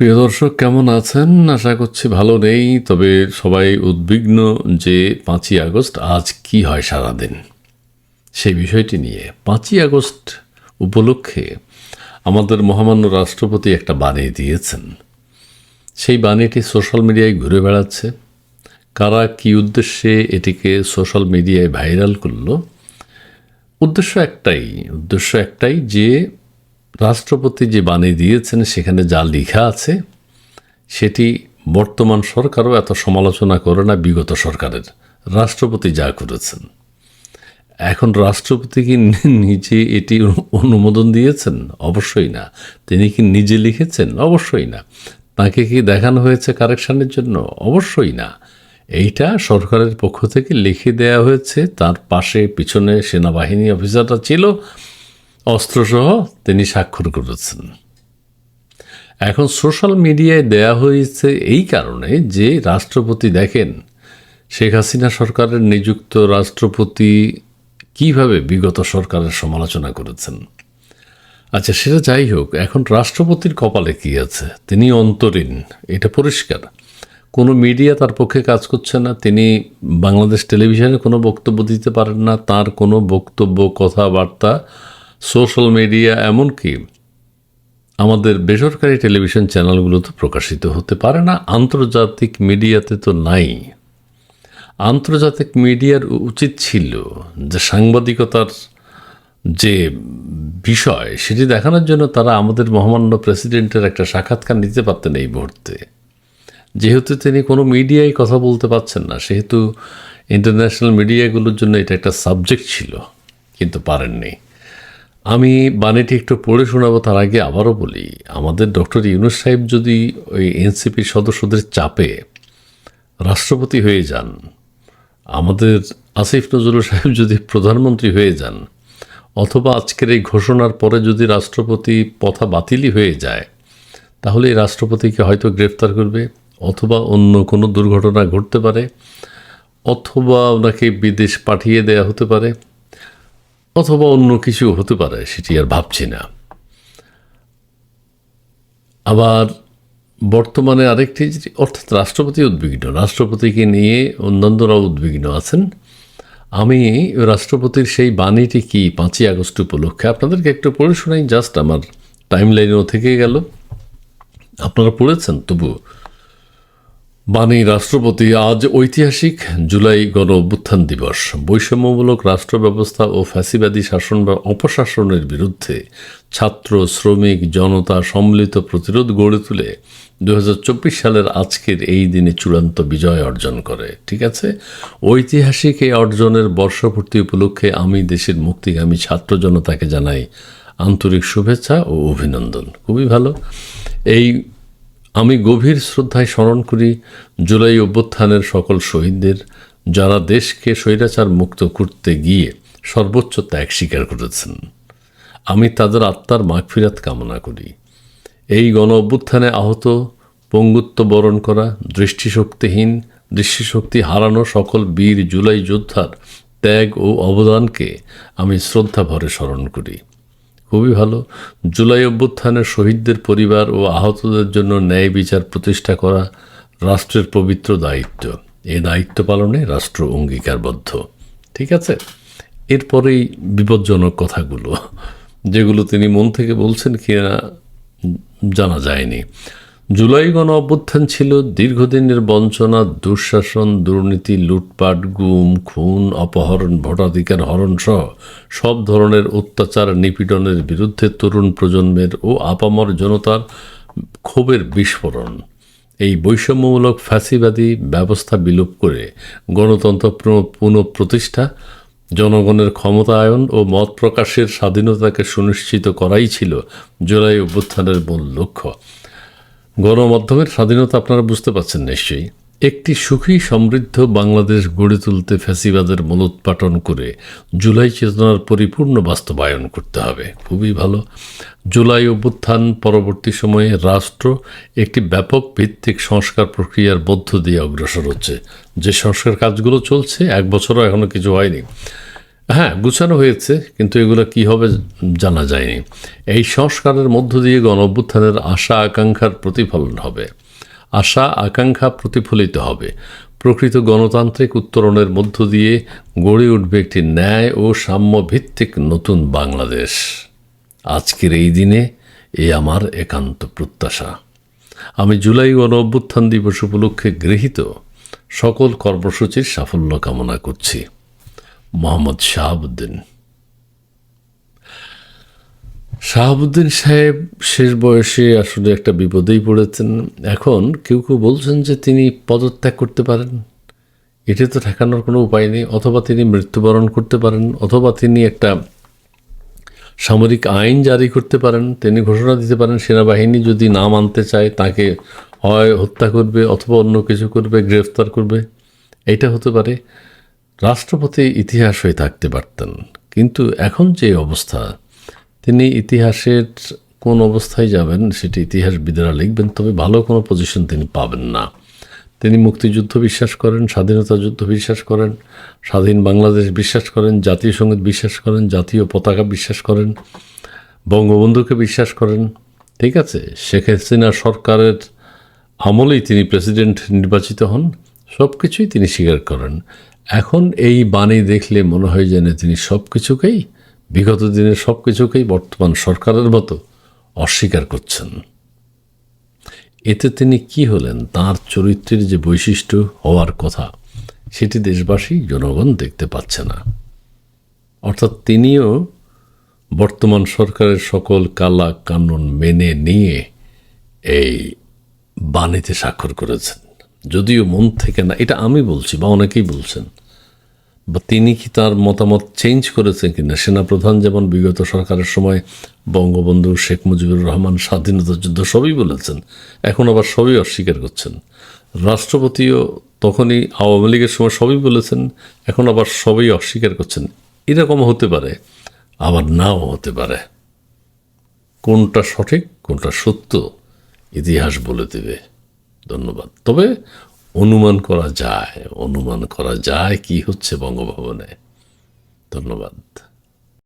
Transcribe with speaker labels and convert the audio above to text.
Speaker 1: প্রিয় দর্শক, কেমন আছেন? আশা করছি ভালো নেই, তবে সবাই উদ্বিগ্ন যে পাঁচই আগস্ট আজ কি হয় সারাদিন। সেই বিষয়টি নিয়ে পাঁচই আগস্ট উপলক্ষে আমাদের মহামান্য রাষ্ট্রপতি একটা বাণী দিয়েছেন। সেই বাণীটি সোশ্যাল মিডিয়ায় ঘুরে বেড়াচ্ছে। কারা কি উদ্দেশ্যে এটিকে সোশ্যাল মিডিয়ায় ভাইরাল করল? উদ্দেশ্য একটাই উদ্দেশ্য একটাই যে রাষ্ট্রপতি যে বাণী দিয়েছেন, সেখানে যা লেখা আছে, সেটি বর্তমান সরকারও এত সমালোচনা করে না, বিগত সরকারের। রাষ্ট্রপতি যা করেছেন। এখন রাষ্ট্রপতি কি নিজে এটি অনুমোদন দিয়েছেন? অবশ্যই না। তিনি কি নিজে লিখেছেন? অবশ্যই না। তাকে কি দেখানো হয়েছে কারেকশানের জন্য? অবশ্যই না। এইটা সরকারের পক্ষ থেকে লিখে দেয়া হয়েছে। তার পাশে পিছনে সেনাবাহিনী অফিসাররা ছিল। অস্ত্রসহ তিনি স্বাক্ষর করেছেন। এখন সোশ্যাল মিডিয়ায় দেয়া হয়েছে এই কারণে যে রাষ্ট্রপতি দেখেন, শেখ হাসিনা সরকারের নিযুক্ত রাষ্ট্রপতি কীভাবে বিগত সরকারের সমালোচনা করেছেন। আচ্ছা সেটা যাই হোক, এখন রাষ্ট্রপতির কপালে কি আছে? তিনি অন্তরীণ, এটা পরিষ্কার। কোনো মিডিয়া তার পক্ষে কাজ করছে না, তিনি বাংলাদেশ টেলিভিশনে কোনো বক্তব্য দিতে পারেন না, তার কোনো বক্তব্য, কথাবার্তা সোশ্যাল মিডিয়া এমনকি আমাদের বেসরকারি টেলিভিশন চ্যানেলগুলোতে প্রকাশিত হতে পারে না, আন্তর্জাতিক মিডিয়াতে তো নাই। আন্তর্জাতিক মিডিয়ার উচিত ছিল যে সাংবাদিকতার যে বিষয়, সেটি দেখানোর জন্য তারা আমাদের মহামান্য প্রেসিডেন্টের একটা সাক্ষাৎকার নিতে পারতেন এই মুহূর্তে। যেহেতু তিনি কোনো মিডিয়ায় কথা বলতে পারছেন না, সেহেতু ইন্টারন্যাশনাল মিডিয়াগুলোর জন্য এটা একটা সাবজেক্ট ছিল, কিন্তু পারেননি। আমি বাণীটি একটু পড়ে শোনাবো, তার আগে আবারও বলি, আমাদের ডক্টর ইউনুস সাহেব যদি ওই এনসিপির সদস্যদের চাপে রাষ্ট্রপতি হয়ে যান, আমাদের আসিফ নজরুল সাহেব যদি প্রধানমন্ত্রী হয়ে যান, অথবা আজকের এই ঘোষণার পরে যদি রাষ্ট্রপতি পথা বাতিলই হয়ে যায়, তাহলে এই রাষ্ট্রপতিকে হয়তো গ্রেফতার করবে, অথবা অন্য কোনো দুর্ঘটনা ঘটতে পারে, অথবা ওনাকে বিদেশ পাঠিয়ে দেয়া হতে পারে। অথবা অন্য কিছু হতে পারে, সেটি আর ভাবছি না। আবার বর্তমানে আরেকটি অর্থাৎ রাষ্ট্রপতি উদ্বিগ্ন, রাষ্ট্রপতিকে নিয়ে অন্যান্যরাও উদ্বিগ্ন আছেন। আমি রাষ্ট্রপতির সেই বাণীটি কি পাঁচই আগস্ট উপলক্ষে? আপনাদেরকে একটু পড়ে শোনাই, জাস্ট আমার টাইম লাইনেও থেকে গেল। আপনারা পড়েছেন তবু বাণী রাষ্ট্রপতি, আজ ঐতিহাসিক জুলাই গণ অভ্যুত্থান দিবস। বৈষম্যমূলক রাষ্ট্র ব্যবস্থা ও ফ্যাসিবাদী শাসন বা অপশাসনের বিরুদ্ধে ছাত্র, শ্রমিক, জনতা সম্মিলিত প্রতিরোধ গড়ে তুলে দু হাজার চব্বিশ সালের আজকের এই দিনে চূড়ান্ত বিজয় অর্জন করে। ঠিক আছে? ঐতিহাসিক এই অর্জনের বর্ষপূর্তি উপলক্ষে আমি দেশের মুক্তিগামী ছাত্র জনতাকে জানাই আন্তরিক শুভেচ্ছা ও অভিনন্দন। খুবই ভালো। এই আমি গভীর শ্রদ্ধায় স্মরণ করি জুলাই অভ্যুত্থানের সকল শহীদদের, যারা দেশকে স্বৈরাচার মুক্ত করতে গিয়ে সর্বোচ্চ ত্যাগ স্বীকার করেছেন। আমি তাদের আত্মার মাগফিরাত কামনা করি। এই গণ অভ্যুত্থানে আহত, পঙ্গুত্ব বরণ করা, দৃষ্টিশক্তিহীন, দৃষ্টিশক্তি হারানো সকল বীর জুলাই যোদ্ধার ত্যাগ ও অবদানকে আমি শ্রদ্ধা ভরে স্মরণ করি। খুবই ভালো। জুলাই অভ্যুত্থানের শহীদদের পরিবার ও আহতদের জন্য ন্যায় বিচার প্রতিষ্ঠা করা রাষ্ট্রের পবিত্র দায়িত্ব। এ দায়িত্ব পালনে রাষ্ট্র অঙ্গীকারবদ্ধ। ঠিক আছে? এরপরেই বিপজ্জনক কথাগুলো, যেগুলো তিনি মন থেকে বলছেন কিনা জানা যায়নি। জুলাই গণ অভ্যুত্থান ছিল দীর্ঘদিনের বঞ্চনা, দুঃশাসন, দুর্নীতি, লুটপাট, গুম, খুন, অপহরণ, ভোটাধিকার হরণ সহ সব ধরনের অত্যাচার নিপীড়নের বিরুদ্ধে তরুণ প্রজন্মের ও আপামর জনতার ক্ষোভের বিস্ফোরণ। এই বৈষম্যমূলক ফ্যাসিবাদী ব্যবস্থা বিলোপ করে গণতন্ত্র পুনঃপ্রতিষ্ঠা, জনগণের ক্ষমতায়ন ও মত প্রকাশের স্বাধীনতাকে সুনিশ্চিত করাই ছিল জুলাই অভ্যুত্থানের মূল লক্ষ্য। গণমাধ্যমের স্বাধীনতা আপনারা বুঝতে পারছেন নিশ্চয়ই। একটি সুখী সমৃদ্ধ বাংলাদেশ গড়ে তুলতে ফ্যাসিবাদের মূলোৎপাটন করে জুলাই চেতনার পরিপূর্ণ বাস্তবায়ন করতে হবে। খুবই ভালো। জুলাই অভ্যুত্থান পরবর্তী সময়ে রাষ্ট্র একটি ব্যাপক ভিত্তিক সংস্কার প্রক্রিয়ার মধ্য দিয়ে অগ্রসর হচ্ছে। যে সংস্কার কাজগুলো চলছে, এক বছরও এখনও কিছু হয়নি। হ্যাঁ গুছানো হয়েছে, কিন্তু এগুলো কি হবে জানা যায়নি। এই সংস্কারের মধ্য দিয়ে গণ অভ্যুত্থানের আশা আকাঙ্ক্ষার প্রতিফলন হবে। আশা আকাঙ্ক্ষা প্রতিফলিত হবে। প্রকৃত গণতান্ত্রিক উত্তরণের মধ্য দিয়ে গড়ে উঠবে একটি ন্যায় ও সাম্য ভিত্তিক নতুন বাংলাদেশ। আজকের এই দিনে এ আমার একান্ত প্রত্যাশা। আমি জুলাই গণ অভ্যুত্থান দিবস উপলক্ষে গৃহীত সকল কর্মসূচির সাফল্য কামনা করছি। মোহাম্মদ শাহাবুদ্দিন। শাহাবুদ্দিন সাহেব শেষ বয়সে আসলে একটা বিপদেই পড়েছেন। এখন কেউ কেউ বলছেন যে তিনি পদত্যাগ করতে পারেন। এটি তো ঠেকানোর কোনো উপায় নেই, অথবা তিনি মৃত্যুবরণ করতে পারেন, অথবা তিনি একটা সামরিক আইন জারি করতে পারেন, তিনি ঘোষণা দিতে পারেন, সেনাবাহিনী যদি না মানতে চায়, তাকে হয় হত্যা করবে, অথবা অন্য কিছু করবে, গ্রেফতার করবে। এটা হতে পারে। রাষ্ট্রপতি ইতিহাস হয়ে থাকতে পারতেন। কিন্তু এখন যে অবস্থা, তিনি ইতিহাসের কোন অবস্থায় যাবেন, সেটি ইতিহাসবিদেরা লিখবেন, তবে ভালো কোনো পজিশন তিনি পাবেন না। তিনি মুক্তিযুদ্ধ বিশ্বাস করেন, স্বাধীনতা যুদ্ধ বিশ্বাস করেন, স্বাধীন বাংলাদেশ বিশ্বাস করেন, জাতীয় সংগীত বিশ্বাস করেন, জাতীয় পতাকা বিশ্বাস করেন, বঙ্গবন্ধুকে বিশ্বাস করেন। ঠিক আছে, শেখ হাসিনা সরকারের আমলেই তিনি প্রেসিডেন্ট নির্বাচিত হন সব কিছুই তিনি স্বীকার করেন। এখন এই বাণী দেখলে মনে হয় যেন তিনি সব কিছুকেই বিগত দিনের সব কিছুকেই বর্তমান সরকারের মতো অস্বীকার করছেন। এতে তিনি কি হলেন? তার চরিত্রের যে বৈশিষ্ট্য হওয়ার কথা, সেটি দেশবাসী, জনগণ দেখতে পাচ্ছে না। অর্থাৎ তিনিও বর্তমান সরকারের সকল কালা কানুন মেনে নিয়ে এই বাণীতে স্বাক্ষর করেছেন। যদিও মন থেকে না, এটা আমি বলছি বা অনেকেই বলছেন বা তিনি কি তার মতামত চেঞ্জ করেছেন কিনা? সেনাপ্রধান যেমন বিগত সরকারের সময় বঙ্গবন্ধু শেখ মুজিবুর রহমান স্বাধীনতা যুদ্ধ সবই বলেছেন, এখন আবার সবই অস্বীকার করছেন। রাষ্ট্রপতিও তখনই আওয়ামী লীগের সময় সবই বলেছেন, এখন আবার সবই অস্বীকার করছেন। এরকম হতে পারে, আবার নাও হতে পারে। কোনটা সঠিক, কোনটা সত্য, ইতিহাস বলে দেবে। ধন্যবাদ। তবে অনুমান করা যায় অনুমান করা যায় কি হচ্ছে বঙ্গভবনে। ধন্যবাদ।